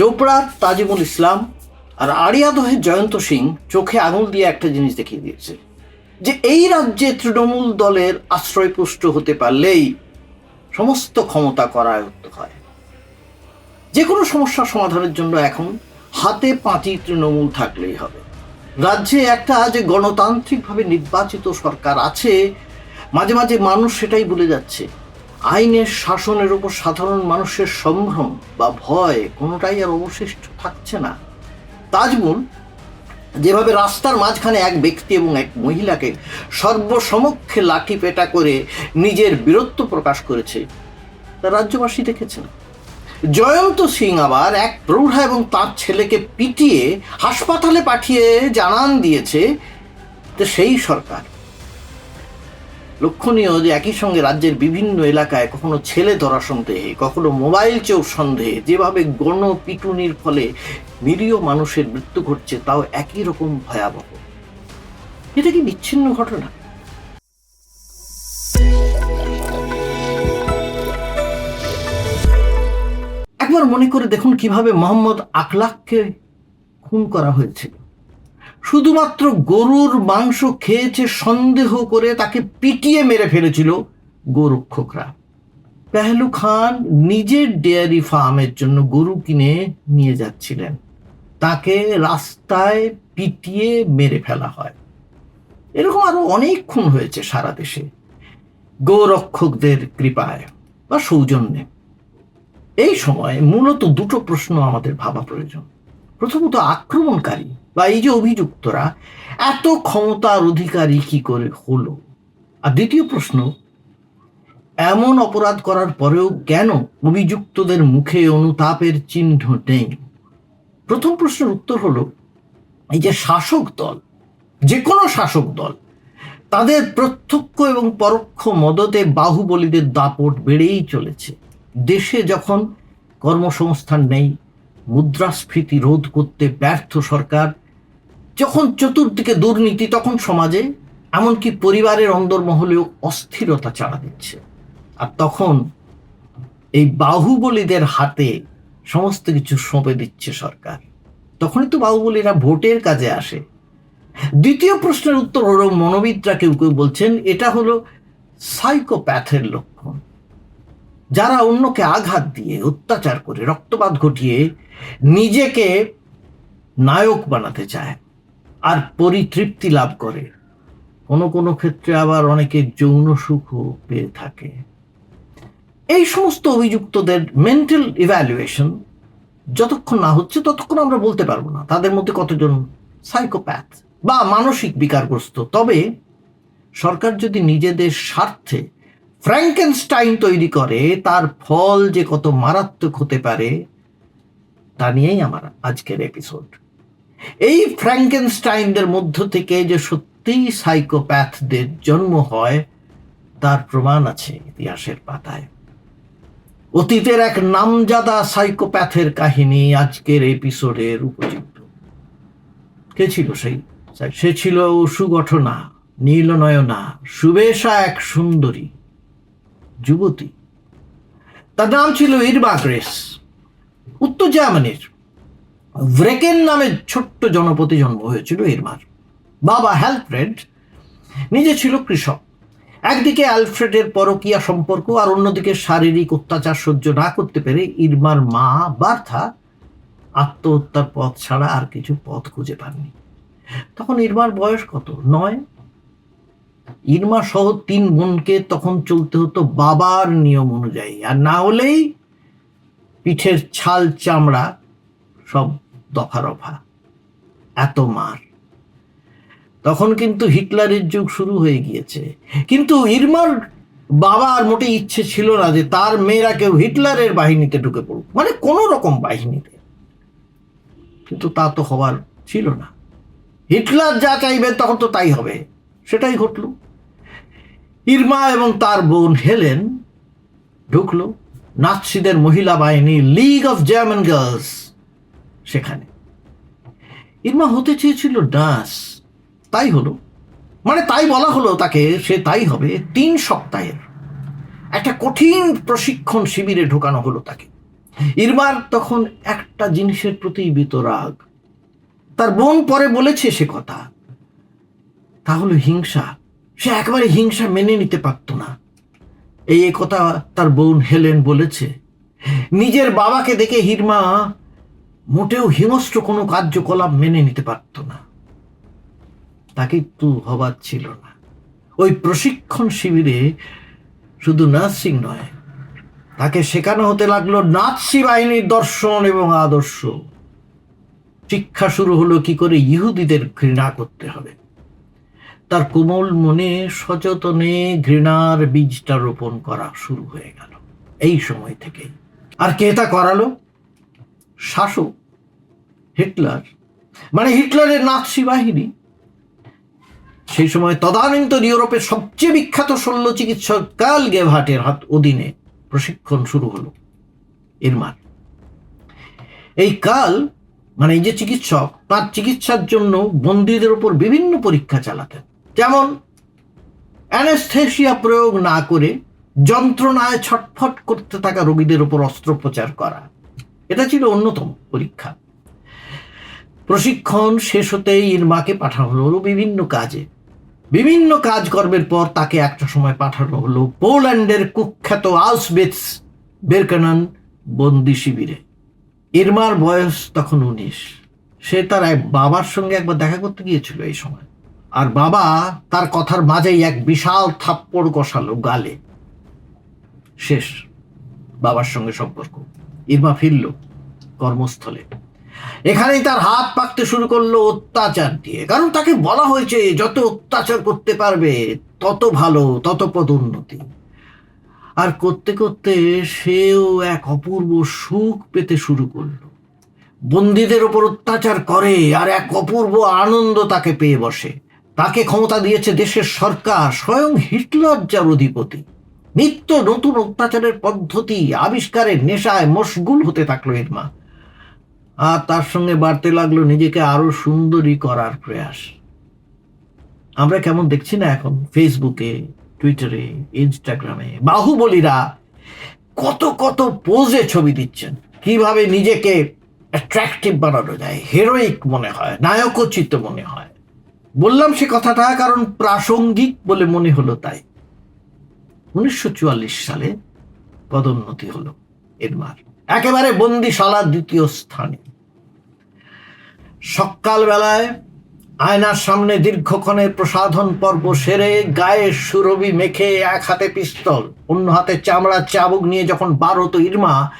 চোপড়ার তাজিমুল ইসলাম আর আরিয়াদহের জয়ন্ত সিং চোখে আঙুল দিয়ে একটা জিনিস দেখিয়ে দিয়েছে, যে এই রাজ্যে তৃণমূল দলের আশ্রয়পুষ্ট হতে পারলেই সমস্ত ক্ষমতা করায়ত্ত হয়। যে কোনো সমস্যার সমাধানের জন্য এখন হাতে পাঁচি তৃণমূল থাকলেই হবে। রাজ্যে একটা যে গণতান্ত্রিকভাবে নির্বাচিত সরকার আছে, মাঝে মাঝে মানুষ সেটাই ভুলে যাচ্ছে। আইনের শাসনের উপর সাধারণ মানুষের সম্ভ্রম বা ভয় কোনোটাই আর অবশিষ্ট থাকছে না। তাজমুল যেভাবে রাস্তার মাঝখানে এক ব্যক্তি এবং এক মহিলাকে সর্বসমক্ষে লাঠি পেটা করে নিজের বীরত্ব প্রকাশ করেছে, তা রাজ্যবাসী দেখেছেন। জয়ন্ত সিং আবার এক প্রৌঢ়া এবং তার ছেলেকে পিটিয়ে হাসপাতালে পাঠিয়ে জানান দিয়েছে সেই সরকার লক্ষণীয় যে একই সঙ্গে রাজ্যের বিভিন্ন এলাকায় কখনো ছেলে ধরা সন্দেহে, কখনো মোবাইল চোর সন্দেহে, যেভাবে গণ পিটুনির ফলে নিরীহ মানুষের মৃত্যু ঘটছে, তাও একই রকম ভয়াবহ। এটা কি বিচ্ছিন্ন ঘটনা? একবার মনে করে দেখুন কীভাবে মোহাম্মদ আকলাককে খুন করা হয়েছিল। শুধুমাত্র গরুর মাংস খেয়েছে সন্দেহ করে তাকে পিটিয়ে মেরে ফেলেছিল গোরক্ষকরা। পেহলু খান নিজের ডেয়ারি ফার্মের জন্য গরু কিনে নিয়ে যাচ্ছিলেন। তাকে রাস্তায় পিটিয়ে মেরে ফেলা হয়। এরকম আরও অনেক খুন হয়েছে সারা দেশে। গোরক্ষকদের কৃপায় বা সৌজন্যে। এই সময় মূলত দুটো প্রশ্ন আমাদের ভাবা প্রয়োজন। প্রথমত আক্রমণকারী বা এই যে অভিযুক্তরা এত ক্ষমতার অধিকারী কি করে হলো? আর দ্বিতীয় প্রশ্ন, এমন অপরাধ করার পরেও কেন অভিযুক্তদের মুখে অনুতাপের চিহ্ন নেই? প্রথম প্রশ্নের উত্তর হলো, এই যে শাসক দল, যে কোনো শাসক দল, তাদের প্রত্যক্ষ এবং পরোক্ষ মদতে বাহুবলীদের দাপট বেড়েই চলেছে। দেশে যখন কর্মসংস্থান নেই মুদ্রাস্ফীতি রোধ করতে ব্যর্থ সরকার। যখন চতুর্দিকে দুর্নীতি, তখন সমাজে এমনকি পরিবারের অন্দরমহলেও অস্থিরতা চাড়া দিচ্ছে। আর তখন এই বাহুবলীদের হাতে সমস্ত কিছু সঁপে দিচ্ছে সরকার। তখনই তো বাহুবলীরা ভোটের কাজে আসে। দ্বিতীয় প্রশ্নের উত্তর হলো, মনোবিদরা কেউ কেউ বলছেন, এটা হলো সাইকোপ্যাথের লক্ষণ যারা অন্যকে আঘাত দিয়ে অত্যাচার করে, রক্তপাত ঘটিয়ে নিজেকে নায়ক বানাতে চায় আর পরিতৃপ্তি লাভ করে, কোনো কোনো ক্ষেত্রে আবার অনেকে যৌন সুখও পেয়ে থাকে। এই সমস্ত অভিযুক্তদের মেন্টাল ইভ্যালুয়েশন যতক্ষণ না হচ্ছে ততক্ষণ আমরা বলতে পারব না, তাদের মধ্যে কতজন সাইকোপ্যাথ বা মানসিক বিকারগ্রস্ত। তবে সরকার যদি নিজেদের স্বার্থে ফ্র্যাঙ্কেনস্টাইন তৈরি করে, তার ফল যে কত মারাত্মক হতে পারে, তা নিয়েই আমার আজকের এপিসোড এই ফ্র্যাঙ্কেনস্টাইনদের মধ্য থেকে যে সত্যিই সাইকোপ্যাথদের জন্ম হয়, তার প্রমাণ আছে ইতিহাসের পাতায়। অতীতের এক নামজাদা সাইকোপ্যাথের কাহিনী আজকের এপিসোডের উপযুক্ত। কে ছিল সেই? সে ছিল সুগঠনা, নীলনয়না, সুবেশা এক সুন্দরী। যুবতী। তার নাম ছিল ইরবা গ্রেস উত্তর জার্মানির। ভ্রেকেন নামে ছোট্ট জনপতি জন্ম হয়েছিল ইরমার। বাবা হ্যালফ্রেড নিজে ছিল কৃষক। একদিকে অ্যালফ্রেডের পরকীয়া সম্পর্ক আর অন্যদিকে শারীরিক অত্যাচার সহ্য না করতে পেরে ইরমার মা বার্থা আত্মহত্যার পথ ছাড়া আর কিছু পথ খুঁজে পাননি। তখন ইরমার বয়স কত? নয়? ইরমা সহ তিন বোনকে তখন চলতে হতো বাবার নিয়ম অনুযায়ী। আর না হলেই পিঠের ছাল, চামড়া সব দফা রফা এত মার। তখন কিন্তু হিটলারের যুগ শুরু হয়ে গিয়েছে। কিন্তু ইরমার বাবার মোটে ইচ্ছে ছিল না যে তার মেয়েরা কেউ হিটলারের বাহিনীতে ঢুকে পড়ুক। মানে কোনো রকম বাহিনীতে। কিন্তু তা তো হওয়ার ছিল না। হিটলার যা চাইবে তখন তো তাই হবে। সেটাই ঘটল। ইরমা এবং তার বোন হেলেন ঢুকলো। নাৎসিদের মহিলা বাহিনী লিগ অফ জার্মান গার্লস সেখানে। ইরমা হতে চেয়েছিল ডান্স তাই হলো। মানে তাই বলা হলো তাকে, সে তাই হবে। তিন সপ্তাহের। একটা কঠিন প্রশিক্ষণ শিবিরে ঢোকানো হলো তাকে। ইরমার তখন একটা জিনিসের প্রতি বিতরাগ। তার বোন পরে বলেছে সে কথা। তা হলো হিংসা, সে একেবারে হিংসা মেনে নিতে পারত না। এই কথা তার বোন হেলেন বলেছে। নিজের বাবাকে দেখে হিরমা মোটেও হিংস্র কোনো কার্যকলাপ মেনে নিতে পারত না। তাকে একটু হবার ছিল না। ওই প্রশিক্ষণ শিবিরে শুধু নার্সিং নয়, তাকে শেখানো হতে লাগল নাৎসি বাহিনীর দর্শন এবং আদর্শ। শিক্ষা শুরু হলো কি করে ইহুদিদের ঘৃণা করতে হবে। তার কোমল মনে সচেতনে ঘৃণার বীজটা রোপণ করা শুরু হয়ে গেল। এই সময় থেকে আর কে তা করালো? শাসক, হিটলার। মানে হিটলারের নাৎসি বাহিনী। সেই সময় তদানীন্তন ইউরোপের সবচেয়ে বিখ্যাত শল্য চিকিৎসক কাল গেভাটের হাত অধীনে প্রশিক্ষণ শুরু হলো। এরমার এই কাল মানে এই যে চিকিৎসক, তার চিকিৎসার জন্য বন্দীদের উপর বিভিন্ন পরীক্ষা চালাতেন। যেমন অ্যানেস্থেশিয়া প্রয়োগ না করে যন্ত্রণায় ছটফট করতে থাকা রোগীদের উপর অস্ত্রোপচার করা। এটা ছিল অন্যতম পরীক্ষা। প্রশিক্ষণ শেষ হতেই ইরমাকে পাঠানো হলো বিভিন্ন কাজে। বিভিন্ন কাজকর্মের পর তাকে একটা সময় পাঠানো হলো পোল্যান্ডের কুখ্যাত আউসবেটস বেরকানান বন্দি শিবিরে। ইরমার বয়স তখন উনিশ। সে তার এক বাবার সঙ্গে একবার দেখা করতে গিয়েছিল এই সময়। আর বাবা তার কথার মাঝেই এক বিশাল থাপ্পড় কষালো গালে। শেষ, বাবার সঙ্গে সম্পর্ক। ইরমা ফিরল কর্মস্থলে। এখানেই তার হাত পাকতে শুরু করল অত্যাচার দিয়ে। কারণ তাকে বলা হয়েছে, যত অত্যাচার করতে পারবে, তত ভালো, তত পদোন্নতি আর করতে করতে সেও এক অপূর্ব সুখ পেতে শুরু করল। বন্দীদের ওপর অত্যাচার করে আর এক অপূর্ব আনন্দ তাকে পেয়ে বসে। তাকে ক্ষমতা দিয়েছে দেশের সরকার, স্বয়ং হিটলার যার অধিপতি। নিত্য নতুন অত্যাচারের পদ্ধতি আবিষ্কারের নেশায় মশগুল হতে থাকল এর মা। আর তার সঙ্গে বাড়তে লাগল নিজেকে আরও সুন্দরী করার প্রয়াস। আমরা কেমন দেখছি না এখন? ফেসবুকে, টুইটারে, ইনস্টাগ্রামে। বাহুবলীরা কত কত পোজে ছবি দিচ্ছেন। কীভাবে নিজেকে অ্যাট্রাকটিভ বানানো যায় হেরোইক মনে হয় নায়কোচিত মনে হয়। বললাম সে কথাটা কারণ প্রাসঙ্গিক বলে মনে হলো তাই। উনিশশো চুয়াল্লিশ সালে পদোন্নতি হলো এরমার। একেবারে বন্দিশালার দ্বিতীয় স্থানে। সকালবেলায় আয়নার সামনে দীর্ঘক্ষণের প্রসাধন পর্ব সেরে গায়ে সুরভি মেখে এক হাতে পিস্তল, অন্য হাতে চামড়ার চাবুক নিয়ে যখন বার হতো ইরমা,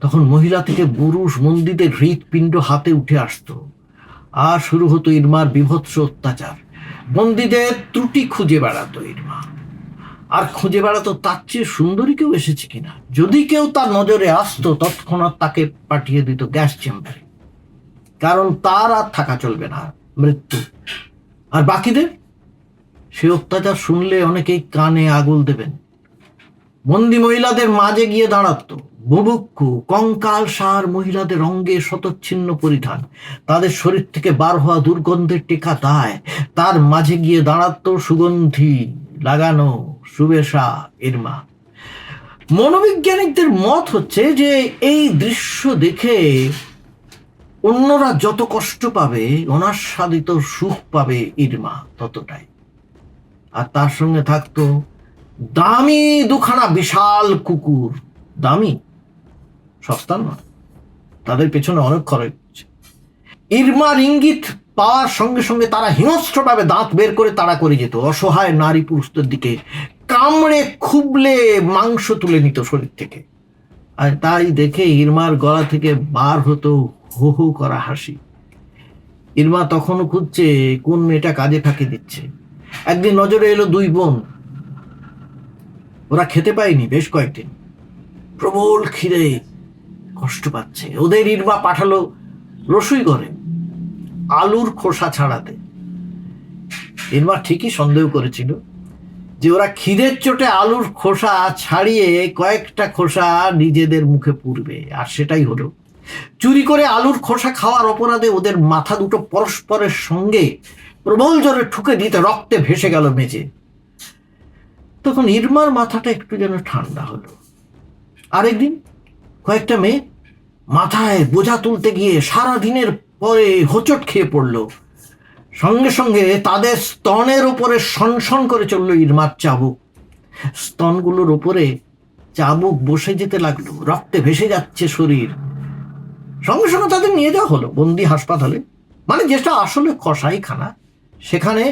তখন মহিলা থেকে পুরুষ মন্দিরের হৃৎপিণ্ড হাতে উঠে আসতো। আর শুরু হতো ইরমার বিভৎস অত্যাচার। বন্দীদের ত্রুটি খুঁজে বেড়াতো ইরমা। আর খুঁজে বেড়াতো তার চেয়ে সুন্দরী কেউ এসেছে কিনা? যদি কেউ তার নজরে আসতো, তৎক্ষণাৎ তাকে পাঠিয়ে দিত গ্যাস চেম্বারে। কারণ তার আর থাকা চলবে না, মৃত্যু। আর বাকিদের? সে অত্যাচার শুনলে অনেকেই কানে আগুল দেবেন। বন্দি মহিলাদের মাঝে গিয়ে দাঁড়াতো। বুভুক্ষু কঙ্কাল সার মহিলাদের অঙ্গে শতচ্ছিন্ন পরিধান। তাদের শরীর থেকে বার হওয়া দুর্গন্ধের টেকা দায় তার মাঝে গিয়ে দাঁড়াতো সুগন্ধি লাগানো সুবেশা ইরমা মনোবিজ্ঞানিকদের মত হচ্ছে যে এই দৃশ্য দেখে অন্যরা যত কষ্ট পাবে, অনাস্বাদিত সুখ পাবে ইরমা ততটাই। আর তার সঙ্গে থাকতো দামি দুখানা বিশাল কুকুর। দামি? সস্তা নয়। তাদের পেছনে অনেক খরচ ইরমার ইঙ্গিত পাওয়ার সঙ্গে সঙ্গে তারা হিংস্রভাবে দাঁত বের করে তাড়া করে যেত। অসহায় নারী পুরুষদের দিকে কামড়ে, খুবলে মাংস তুলে নিত শরীর থেকে। আর তাই দেখে ইরমার গলা থেকে বার হতো হো হো করা হাসি। ইরমা তখনও খুঁজছে কোন মেয়েটা কাজে ফাঁকি দিচ্ছে। একদিন নজরে এলো দুই বোন। ওরা খেতে পায়নি বেশ কয়েকদিন। প্রবল খিদে কষ্ট পাচ্ছে। ওদের ইরমা পাঠালো রসুই করে আলুর খোসা ছাড়াতে। ইরমা ঠিকই সন্দেহ করেছিল যে ওরা খিদের চোটে আলুর খোসা ছাড়িয়ে কয়েকটা খোসা নিজেদের মুখে পুরবে আর সেটাই হলো। চুরি করে আলুর খোসা খাওয়ার অপরাধে ওদের মাথা দুটো পরস্পরের সঙ্গে প্রবল জোরে ঠুকে দিতে রক্তে ভেসে গেল মেঝে। তখন ইরমার মাথাটা একটু যেন ঠান্ডা হলো। আরেকদিন কয়েকটা মেয়ে মাথায় বোঝা তুলতে গিয়ে সারা দিনের পরে হোঁচট খেয়ে পড়ল। সঙ্গে সঙ্গে তাদের স্তনের উপরে সনসন করে চলল ইরমার চাবুক। স্তনগুলোর উপরে চাবুক বসে যেতে লাগল, রক্তে ভেসে যাচ্ছে শরীর। সঙ্গে সঙ্গে তাদের নিয়ে যাওয়া হলো বন্দি হাসপাতালে। মানে যেটা আসলে কসাইখানা, সেখানে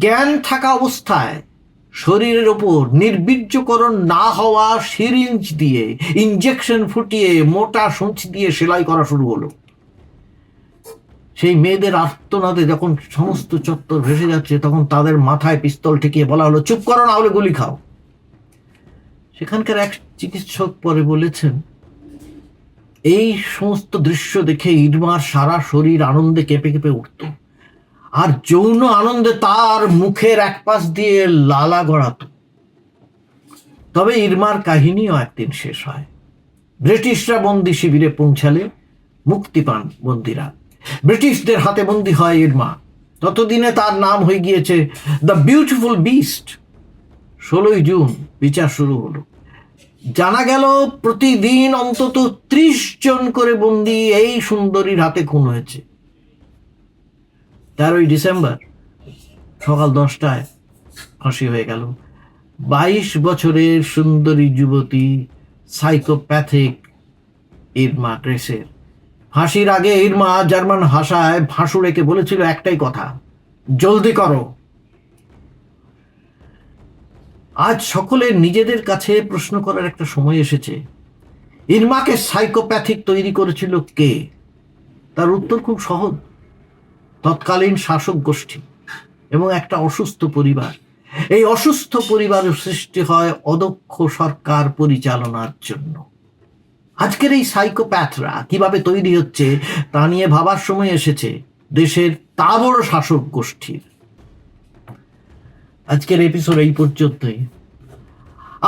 জ্ঞান থাকা অবস্থায় শরীরের ওপর নির্বীর্যকরণ না হওয়া সিরিঞ্জ দিয়ে ইঞ্জেকশন ফুটিয়ে মোটা সূচ দিয়ে সেলাই করা শুরু হলো। সেই মেয়েদের আর্তনাদে যখন সমস্ত চত্বর ভেসে যাচ্ছে, তখন তাদের মাথায় পিস্তল ঠেকিয়ে বলা হলো, চুপ করো না, হলে গুলি খাও। সেখানকার এক চিকিৎসক পরে বলেছেন, এই সমস্ত দৃশ্য দেখে ইরমার সারা শরীর আনন্দে কেঁপে কেঁপে উঠত। আর যৌন আনন্দে তার মুখের এক পাশ দিয়ে লালা গড়াত। তবে ইরমার কাহিনীও একদিন শেষ হয়। ব্রিটিশরা বন্দি শিবিরে পৌঁছালে মুক্তি পান বন্দিরা। ব্রিটিশদের হাতে বন্দি হয় ইরমা। ততদিনে তার নাম হয়ে গিয়েছে দ্য বিউটিফুল বিস্ট। ষোলোই জুন বিচার শুরু হলো। জানা গেল প্রতিদিন অন্তত ত্রিশ জন করে বন্দি এই সুন্দরীর হাতে খুন হয়েছে। তেরোই ডিসেম্বর, সকাল দশটায় ফাঁসি হয়ে গেল। বাইশ বছরের সুন্দরী যুবতী সাইকোপ্যাথিক ইরমা গ্রেসের। ফাঁসির আগে ইরমা জার্মান ভাষায় ভাসুরেকে বলেছিল একটাই কথা, জলদি করো। আজ সকলে নিজেদের কাছে প্রশ্ন করার একটা সময় এসেছে। ইরমাকে সাইকোপ্যাথিক তৈরি করেছিল কে? তার উত্তর খুব সহজ। তৎকালীন শাসক গোষ্ঠী এবং একটা অসুস্থ পরিবার। এই অসুস্থ পরিবারের সৃষ্টি হয় অদক্ষ সরকার পরিচালনার জন্য। আজকের এই সাইকোপ্যাথরা কীভাবে তৈরি হচ্ছে তা নিয়ে ভাবার সময় এসেছে দেশের তা বড় শাসক গোষ্ঠীর। আজকের এপিসোড এই পর্যন্তই।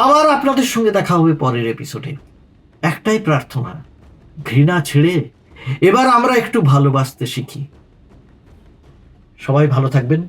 আবার আপনাদের সঙ্গে দেখা হবে পরের এপিসোডে একটাই প্রার্থনা, ঘৃণা ছেড়ে এবার আমরা একটু ভালোবাসতে শিখি। সবাই ভালো থাকবেন।